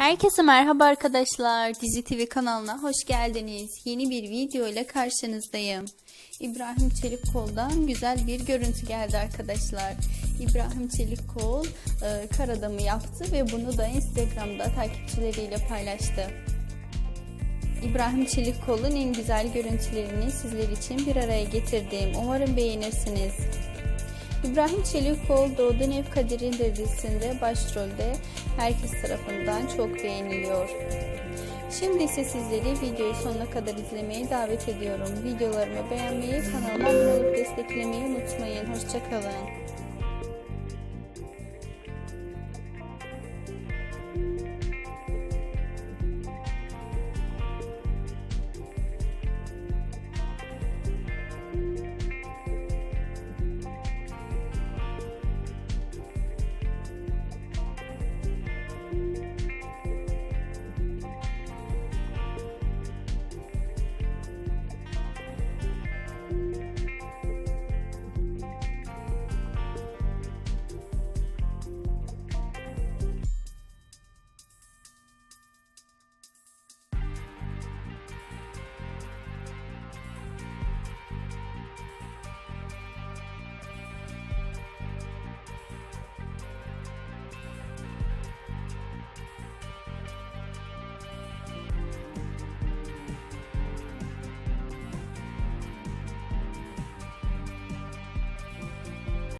Herkese merhaba arkadaşlar. Dizi TV kanalına hoş geldiniz. Yeni bir video ile karşınızdayım. İbrahim Çelikkol'dan güzel bir görüntü geldi arkadaşlar. İbrahim Çelikkol e, kar adamı yaptı ve bunu da Instagram'da takipçileriyle paylaştı. İbrahim Çelikkol'un en güzel görüntülerini sizler için bir araya getirdim. Umarım beğenirsiniz. İbrahim Çelikkol Doğduğun Ev Kadir'in dizisinde başrolde herkes tarafından çok beğeniliyor. Şimdi ise sizleri videoyu sonuna kadar izlemeye davet ediyorum. Videolarımı beğenmeyi, kanalıma abone olup desteklemeyi unutmayın. Hoşçakalın.